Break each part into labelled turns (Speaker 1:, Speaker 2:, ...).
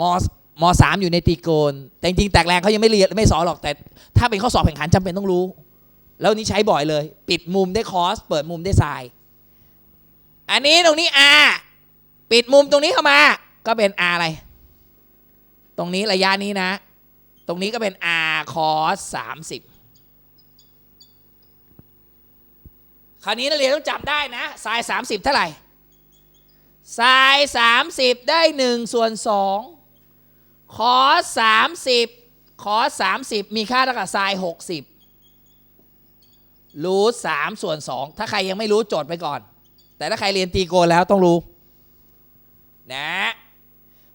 Speaker 1: มมสามอยู่ในตีโกณแต่จริงๆแตกแรงเขายังไม่เรียนไม่สอนหรอกแต่ถ้าเป็นข้อสอบแข่งขันจำเป็นต้องรู้ แล้วนี่ใช้บ่อยเลย ปิดมุมได้คอส เปิดมุมได้ไซน์อันนี้ตรงนี้ R ปิดมุมตรงนี้เข้ามา ก็เป็น R อะไร ตรงนี้ระยะนี้นะ ตรงนี้ก็เป็น R cos 30 คราวนี้นักเรียนต้องจำได้นะไซน์30 เท่าไหร่ไซน์30 ได้1ส่วน2 คอส30คอส30 มีค่าเท่ากับไซน์60 รูท3ส่วน 2 ถ้าใครยังไม่รู้โจดไปก่อน แต่ถ้าใครเรียนตีโกนแล้วต้องรู้นะ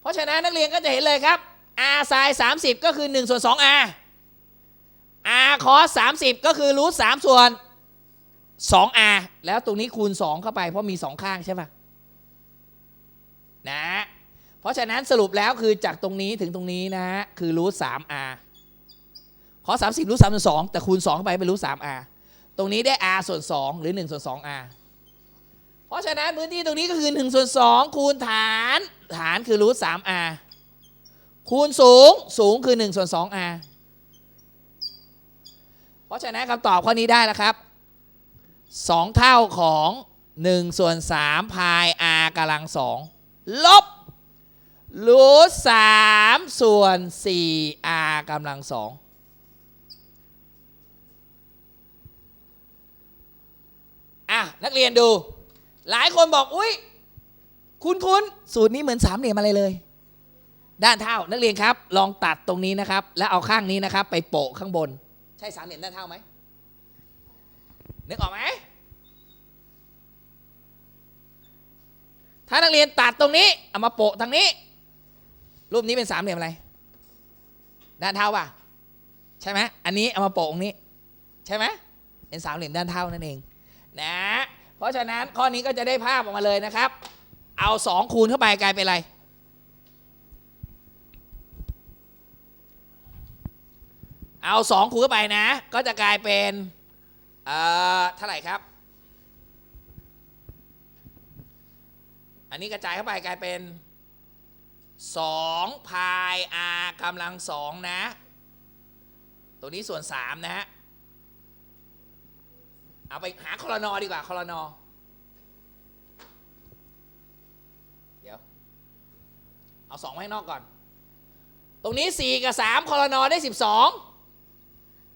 Speaker 1: เพราะฉะนั้นนักเรียนก็จะเห็นเลยครับ r ไซน์30 ก็คือ1ส่วน2 r r คอส30 ก็คือรูท3ส่วน 2r แล้วตรงนี้คูณ 2 เข้าไปเพราะมี 2 ข้างใช่ปะนะ เพราะฉะนั้นสรุปแล้วคือจากตรงนี้ถึงตรงนี้นะฮะคือรูท 3r คอ30รูท3ส่วน2แต่คูณ2เข้าไปเป็นรูท 3r ตรงนี้ได้ r ส่วน2หรือ1ส่วน 2r เพราะฉะนั้นพื้นที่ตรงนี้ก็คือ1ส่วน2คูณฐาน ฐานคือรูท 3r คูณสูงสูงคือ1ส่วน 2r เพราะฉะนั้นคำตอบข้อนี้ได้แล้วครับ 2 เท่าของ1ส่วน3พาย r กำลัง2ลบ รูท3ส่วน4 r กำลัง2อะ นักเรียนดู หลายคนบอก อุ้ยคุณคุณสูตรนี้เหมือนสามเหลี่ยมอะไรเลย ด้านเท่านักเรียนครับ ลองตัดตรงนี้นะครับ แล้วเอาข้างนี้นะครับ ไปโปะข้างบน ใช่สามเหลี่ยมด้านเท่าไหมนึกออกไหมถ้านักเรียนตัดตรงนี้ เอามาโปะทางนี้ รูปนี้เป็นสามเหลี่ยมอะไรด้านเท่าป่ะใช่ไหมอันนี้เอามาโปะตรงนี้ ใช่ไหมเป็นสามเหลี่ยมด้านเท่านั่นเองนะเพราะฉะนั้นข้อนี้ก็จะได้ภาพออกมาเลยนะครับ เอาสองคูณเข้าไปกลายเป็นอะไรเอาสองคูณเข้าไปนะ ก็จะกลายเป็นเอ่อเท่าไหร่ครับ อันนี้กระจายเข้าไปกลายเป็น 2พาย r กำลังสองนะ ตัวนี้ส่วน 3 นะฮะ เอาไปหาคอรนอดีกว่าคอรนอเดี๋ยว เอา2ไว้ข้างนอกก่อน ตรงนี้ 4 กับ 3คอรนอได้ 12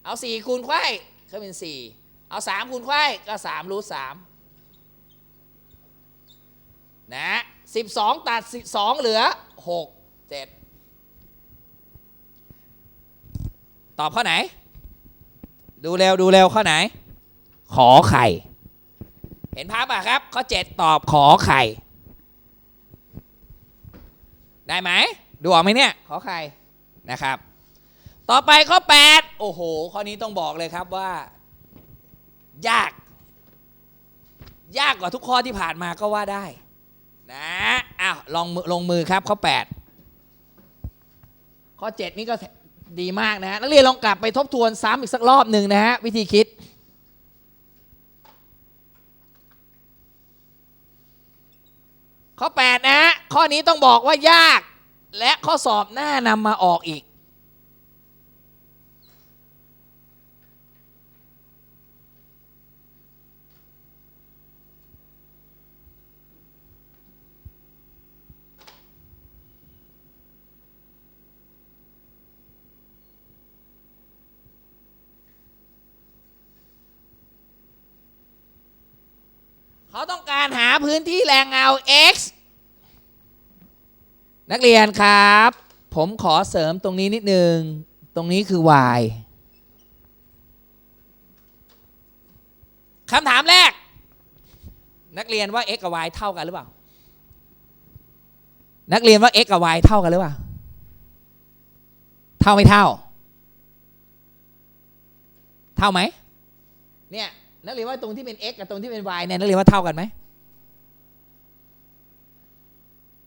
Speaker 1: เอา 4 คูณไข่ก็เป็น 4 เอา 3 คูณไข่ก็3รูท3นะ 12 ตัด 2 เหลือ 6 7 ตอบข้อไหน ดูเร็วดูเร็วข้อไหน ขอไข่ เห็นภาพป่ะครับ ข้อ 7 ตอบขอไข่ ได้ไหม ดูออกไหมเนี่ย ขอไข่นะครับ ต่อไปข้อ 8 โอ้โห ข้อนี้ต้องบอกเลยครับว่า ยาก ยากกว่าทุกข้อที่ผ่านมาก็ว่าได้ ลองมือลงมือครับข้อ 8 ข้อ 7 นี่ก็ดีมากนะฮะนักเรียนลองกลับไปทบทวนซ้ำอีกสักรอบหนึ่งนะฮะวิธีคิดข้อ 8 นะฮะข้อนี้ต้องบอกว่ายาก และข้อสอบหน้านำมาออกอีก เขาต้องการหาพื้นที่แรงเงา x นักเรียนครับ ผมขอเสริมตรงนี้นิดนึง ตรงนี้คือ y คำถามแรก นักเรียนว่า x กับ y เท่ากันหรือเปล่า นักเรียนว่า x กับ y เท่ากันหรือเปล่า เท่าไม่เท่า เท่าไหมเนี่ย นักเรียนว่าตรงที่เป็น x กับตรงที่เป็น y เนี่ยนักเรียนว่าเท่ากันไหม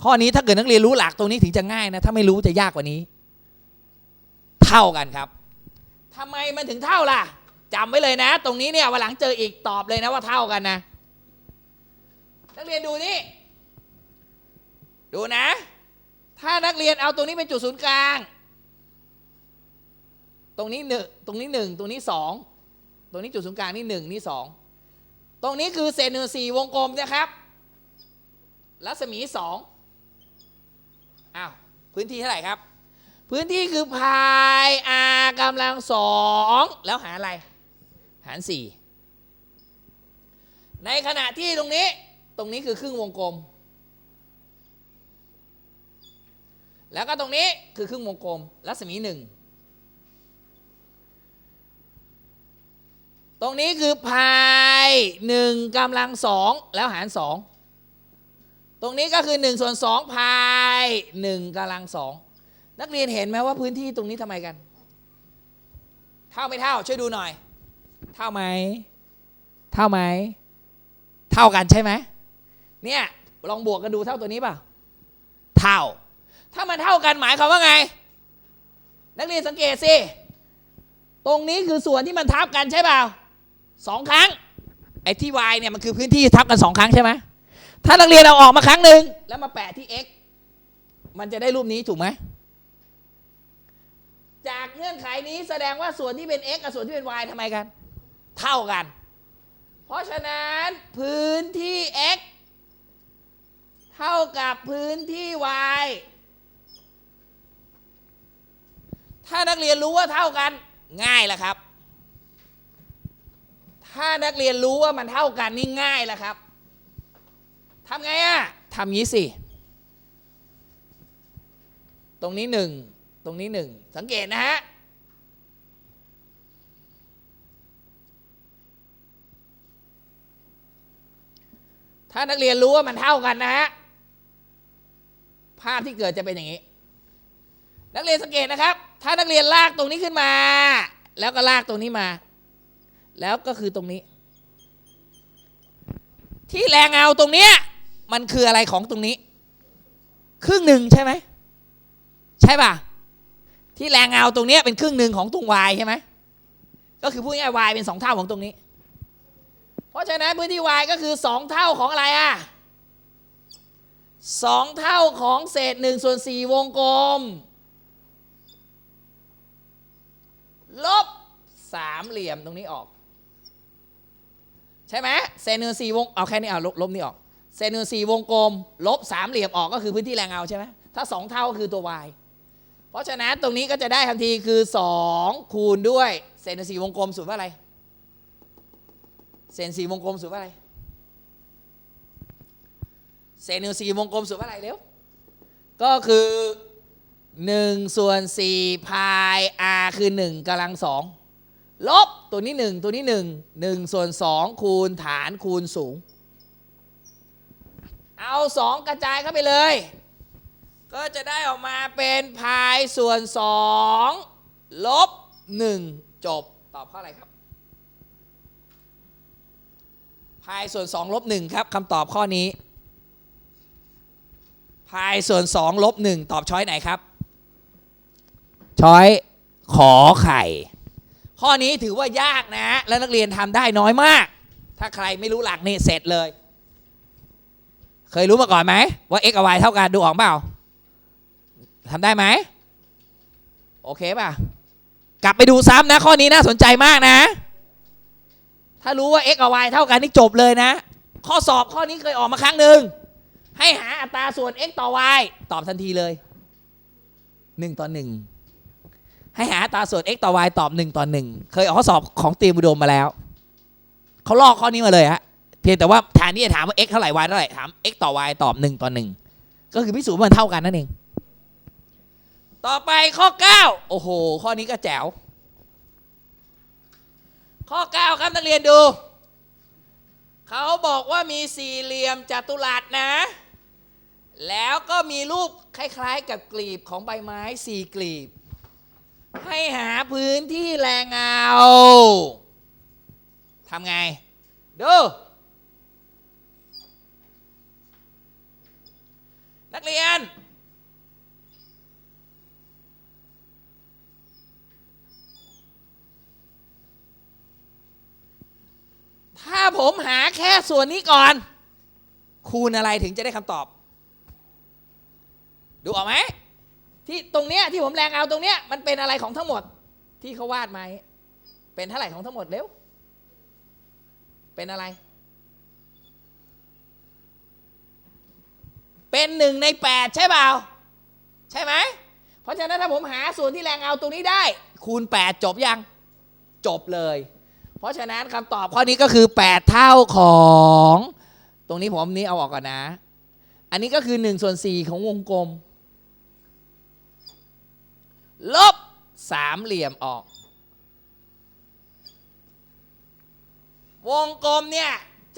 Speaker 1: ข้อนี้ถ้าเกิดนักเรียนรู้หลักตรงนี้ถึงจะง่ายนะถ้าไม่รู้จะยากกว่านี้ เท่ากันครับทำไมมันถึงเท่าล่ะจำไว้เลยนะ ตรงนี้เนี่ยวันหลังเจออีกตอบเลยนะว่าเท่ากันนะ นักเรียนดูนี่ ดูนะ ถ้านักเรียนเอาตรงนี้เป็นจุดศูนย์กลาง ตรงนี้หนึ่งตรงนี้หนึ่งตรงนี้สอง รงนี้จุดศูนย์กลางนี่หนึ่งนี่สองตรงนี้คือเศษหนึ่งสี่วงกลมนะครับรัศมีสองอ้าวพื้นที่เท่าไหร่ครับ พื้นที่คือพาย r กำลังสองแล้วหาอะไร หารสี่ในขณะที่ตรงนี้ตรงนี้คือครึ่งวงกลม แล้วก็ตรงนี้คือครึ่งวงกลมรัศมีหนึ่ง ตรงนี้คือพายหนึ่งกำลังสองแล้วหารสองตรงนี้ก็คือหนึ่งส่วนสองพายหนึ่งกำลังสองนักเรียนเห็นไหมว่าพื้นที่ตรงนี้ทำไมกัน เท่าไม่เท่าช่วยดูหน่อย เท่าไหมเท่าไหมเท่ากันใช่ไหมเนี่ยลองบวกกันดูเท่าตัวนี้เปล่าเท่า ถ้ามันเท่ากันหมายความว่าไง นักเรียนสังเกตสิตรงนี้คือส่วนที่มันทับกันใช่เปล่า สองครั้ง ไอ้ที่ y เนี่ยมันคือพื้นที่ทับกันสองครั้งใช่ไหมถ้านักเรียนเอาออกมาครั้งหนึ่งแล้วมาแปะที่ x มันจะได้รูปนี้ถูกไหมจากเงื่อนไขนี้แสดงว่าส่วนที่เป็น x กับส่วนที่เป็น y ทำไมกัน เท่ากัน เพราะฉะนั้นพื้นที่ x เท่ากับพื้นที่ y ถ้านักเรียนรู้ว่าเท่ากันง่ายแล้วครับ ถ้านักเรียนรู้ว่ามันเท่ากันนี่ง่ายแล้วครับทำไงอะทำงี้สิ ตรงนี้หนึ่ง ตรงนี้หนึ่ง สังเกตนะฮะ ถ้านักเรียนรู้ว่ามันเท่ากันนะฮะ ภาพที่เกิดจะเป็นอย่างนี้ นักเรียนสังเกตนะครับ ถ้านักเรียนลากตรงนี้ขึ้นมา แล้วก็ลากตรงนี้มา แล้วก็คือตรงนี้ ที่แรงเงาตรงเนี้ยมันคืออะไรของตรงนี้ ครึ่งหนึ่งใช่ไหมใช่ป่ะที่แรงเงาตรงเนี้ยเป็นครึ่งหนึ่งของตรง y ใช่ไหมก็คือพูดง่าย y เป็นสองเท่าของตรงนี้ เพราะฉะนั้นพื้นที่ y ก็คือสองเท่าของอะไรอะสองเท่าของเศษหนึ่งส่วนสี่วงกลม ลบสามเหลี่ยมตรงนี้ออก ใช่ไหมเศษหนึ่งสี่วงเอาแค่นี้เอาลบลบนี่ออกเศษหนึ่งสี่วงกลม ลบสามเหลี่ยมออกก็คือพื้นที่แรงเงาใช่ไหมถ้าสองเท่าก็คือตัว y เพราะฉะนั้นตรงนี้ก็จะได้ทันทีคือสองคูณด้วยเศษหนึ่งสี่วงกลมสูตรว่าอะไรเศษสี่วงกลมสูตรว่าอะไรเศษหนึ่งสี่วงกลมสูตรว่าอะไรเร็วก็คือหนึ่งส่วนสี่พาย r คือหนึ่งกำลังสอง ลบตัวนี้หนึ่งตัวนี้หนึ่งหนึ่งส่วนสองคูณฐานคูณสูง เอาสองกระจายเข้าไปเลย ก็จะได้ออกมาเป็นพายส่วนสองลบหนึ่งจบตอบข้ออะไรครับพายส่วน2ลบ1ครับคำตอบข้อนี้พายส่วน2ลบ1ตอบช้อยไหนครับ ช้อยขอไข่ ข้อนี้ถือว่ายากนะ แล้วนักเรียนทำได้น้อยมาก ถ้าใครไม่รู้หลักนี่เสร็จเลย เคยรู้มาก่อนไหมว่า x กับ y เท่ากันดูออกเปล่าทำได้ไหมโอเคป่ะ กลับไปดูซ้ำนะ ข้อนี้น่าสนใจมากนะ ถ้ารู้ว่า x กับ y เท่ากันนี่จบเลยนะ ข้อสอบข้อนี้เคยออกมาครั้งหนึ่งให้หาอัตราส่วน x ต่อ y ตอบทันทีเลย 1 ต่อ 1 ให้หาอัตราส่วน x ต่อ y ตอบ 1 ต่อ 1 เคยออกข้อสอบของเตรียมอุดมมาแล้ว เขาลอกข้อนี้มาเลยฮะ เพียงแต่ว่าแทนที่จะถามว่า x เท่าไหร่ y เท่าไหร่ ถาม x ต่อ y ตอบ 1 ต่อ 1 ก็คือพิสูจน์ว่ามันเท่ากันนั่นเอง ต่อไปข้อ 9 โอ้โห ข้อนี้ก็แจ๋ว ข้อ 9 ครับนักเรียนดู เขาบอกว่ามีสี่เหลี่ยมจัตุรัสนะ แล้วก็มีรูปคล้าย ๆ กับกลีบของใบไม้สี่กลีบ ให้หาพื้นที่แรงเงาทำไง ดู นักเรียน ถ้าผมหาแค่ส่วนนี้ก่อน คูณอะไรถึงจะได้คำตอบ ดูออกไหม ที่ตรงเนี้ยที่ผมแรงเอาตรงเนี้ยมันเป็นอะไรของทั้งหมดที่เขาวาดไหมาเป็นเท่าไหร่ของทั้งหมดเร็วเป็นอะไร เป็นหนึ่งในแปดใช่เปล่า ใช่ไหม เพราะฉะนั้นถ้าผมหาส่วนที่แรงเอาตรงนี้ได้ คูณ 8 จบยัง จบเลย เพราะฉะนั้นคำตอบข้อนี้ก็คือ 8 เท่าของ ตรงนี้ผมนี้เอาออกก่อนนะ อันนี้ก็คือ1ส่วน4ของวงกลม ลบสามเหลี่ยมออก วงกลมเนี่ย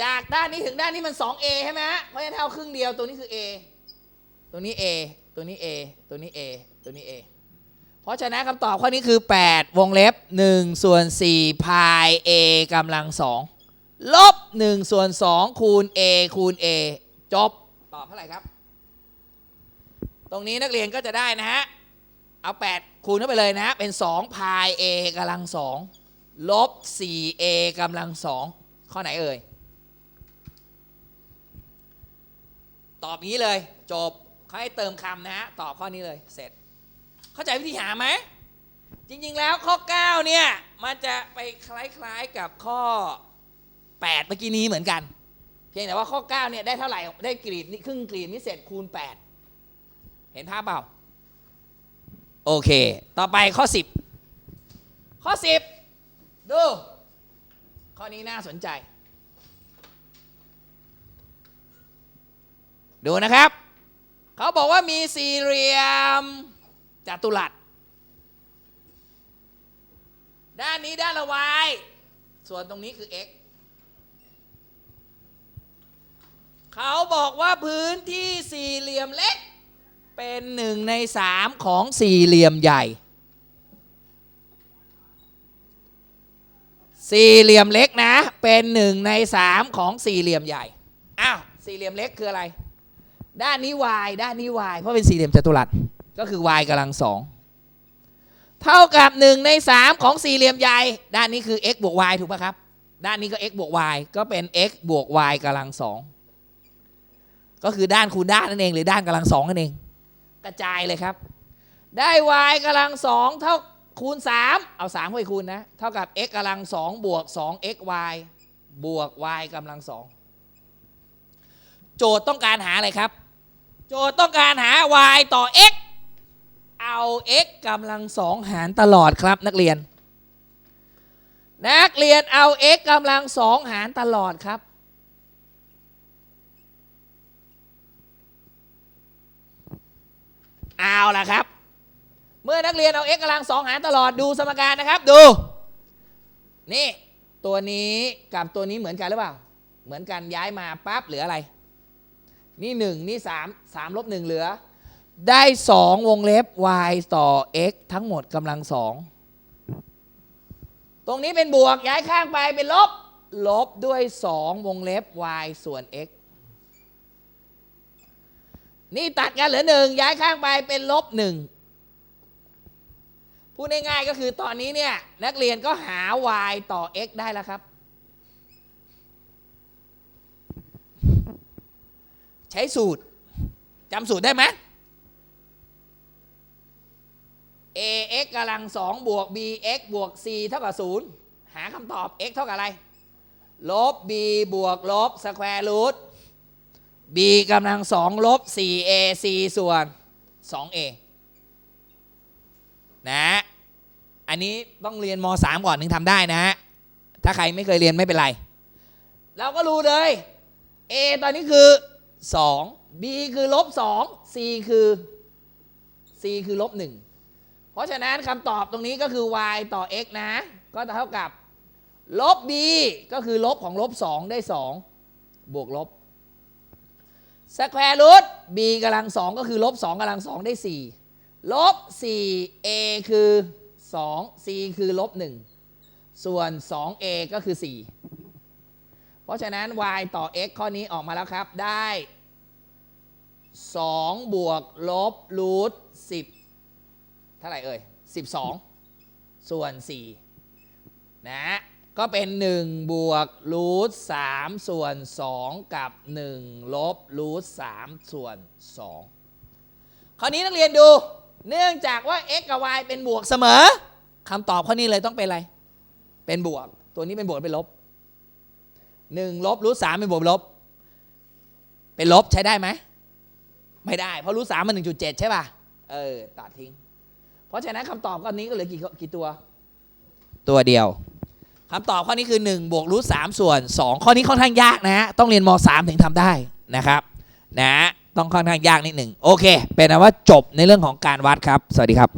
Speaker 1: จากด้านนี้ถึงด้านนี้มัน 2a ใช่ไหมฮะเพราะฉะนั้นเท่าครึ่งเดียวตัวนี้คือ a ตัวนี้ a ตัวนี้ a ตัวนี้ a ตัวนี้ a เพราะฉะนั้นคำตอบข้อนี้คือ 8 วงเล็บ1ส่วน4พาย a กำลัง2ลบ1ส่วน2คูณ a คูณ a จบ ตอบเท่าไหร่ครับ ตรงนี้นักเรียนก็จะได้นะฮะ เอา 8 คูณเข้าไปเลยนะ เป็น2พาย a กำลัง2ลบ 4a กำลัง2ข้อไหนเอ่ย ตอบงี้เลย จบเขาให้เติมคำนะฮะ ตอบข้อนี้เลย เสร็จ เข้าใจวิธีหาไหม จริง ๆ แล้วข้อ 9 เนี่ย มันจะไปคล้ายๆกับข้อ 8 เมื่อกี้นี้เหมือนกัน เพียงแต่ว่าข้อ 9 เนี่ย ได้เท่าไหร่ ได้กรีดนี่ครึ่งกรีดนี่เสร็จคูณ 8 เห็นภาพเปล่า โอเค ต่อไปข้อ 10 ข้อ 10 ดู ข้อนี้น่าสนใจ ดูนะครับ เขาบอกว่ามีสี่เหลี่ยมจัตุรัส ด้านนี้ด้านละ y ส่วนตรงนี้คือ x เขาบอกว่าพื้นที่สี่เหลี่ยมเล็ก เป็นหนึ่งในสามของสี่เหลี่ยมใหญ่ สี่เหลี่ยมเล็กนะ เป็นหนึ่งในสามของสี่เหลี่ยมใหญ่ อ้าว สี่เหลี่ยมเล็กคืออะไร ด้านนี้ y ด้านนี้ y เพราะเป็นสี่เหลี่ยมจัตุรัส ก็คือ y กำลังสอง เท่ากับหนึ่งในสามของสี่เหลี่ยมใหญ่ ด้านนี้คือ x บวก y ถูกปะครับ ด้านนี้ก็ x บวก y ก็เป็น x บวก y กำลังสองก็คือด้านคูณด้านนั่นเองหรือด้านกำลังสองนั่นเอง กระจายเลยครับ ได้ y กำลังสองเท่าคูณ 3 เอา3ไปคูณนะ เท่ากับ x กำลังสองบวก2 x y บวก y กำลังสองโจทย์ต้องการหาอะไรครับ โจทย์ต้องการหา y ต่อ x เอา x กำลังสองหารตลอดครับนักเรียน นักเรียนเอา x กำลังสองหารตลอดครับ เอาล่ะครับ เมื่อนักเรียนเอา x กำลังสองหารตลอดดูสมการนะครับ ดู นี่ ตัวนี้กับตัวนี้เหมือนกันหรือเปล่า เหมือนกันย้ายมาปั๊บเหลืออะไร นี่หนึ่งนี่สามสามลบหนึ่งเหลือ ได้สองวงเล็บ y ต่อ x ทั้งหมดกำลังสองตรงนี้เป็นบวกย้ายข้างไปเป็นลบ ลบด้วยสองวงเล็บ y ส่วน x นี่ตัดกันเหลือหนึ่งย้ายข้างไปเป็นลบหนึ่งพูดง่ายๆก็คือตอนนี้เนี่ยนักเรียนก็หา y ต่อ x ได้แล้วครับ ใช้สูตรจำสูตรได้ไหม ax กำลังสองบวก bx บวก c เท่ากับศูนย์หาคำตอบ x เท่ากับอะไร ลบ b บวกลบสแควร์รูท b กำลังสองลบ 4ac ส่วน 2a นะ อันนี้ต้องเรียนม 3 ก่อนถึงทำได้นะฮะถ้าใครไม่เคยเรียนไม่เป็นไร เราก็รู้เลย a ตอนนี้คือ 2 b คือลบ 2 c คือ c คือลบ 1 เพราะฉะนั้นคำตอบตรงนี้ก็คือ y ต่อ x นะ ก็เท่ากับลบ b ก็คือลบของลบ 2 ได้ 2 บวกลบ สแควร์รูท b กำลังสองก็คือลบ2กำลังสองได้4ลบ4 a คือ2 c คือลบ1ส่วน 2a ก็คือ4เพราะฉะนั้น y ต่อ x ข้อนี้ออกมาแล้วครับ ได้2บวกลบรูท10เท่าไหร่เอ่ย12ส่วน4นะ ก็เป็น 1 บวกรูท3ส่วน 2 กับ 1 ลบรูท3ส่วน 2 คราวนี้นักเรียนดู เนื่องจากว่า x กับ y เป็นบวกเสมอคำตอบข้อนี้เลยต้องเป็นอะไร เป็นบวก ตัวนี้เป็นบวกเป็นลบหนึ่งลบรูทสามเป็นบวกลบ เป็นลบใช้ได้ไหม ไม่ได้ เพราะรูทสามมันหนึ่งจุดเจ็ดใช่ป่ะ เออ ตัดทิ้ง เพราะฉะนั้นคำตอบข้อนี้ก็เหลือกี่กี่ตัว ตัวเดียว คำตอบข้อนี้คือ1บวกรูทสามส่วน 2 ข้อนี้ค่อนข้างยากนะฮะต้องเรียนม 3 ถึงทำได้นะครับนะต้องค่อนข้างยากนิดหนึ่งโอเค เป็นนะว่าจบในเรื่องของการวัดครับ สวัสดีครับ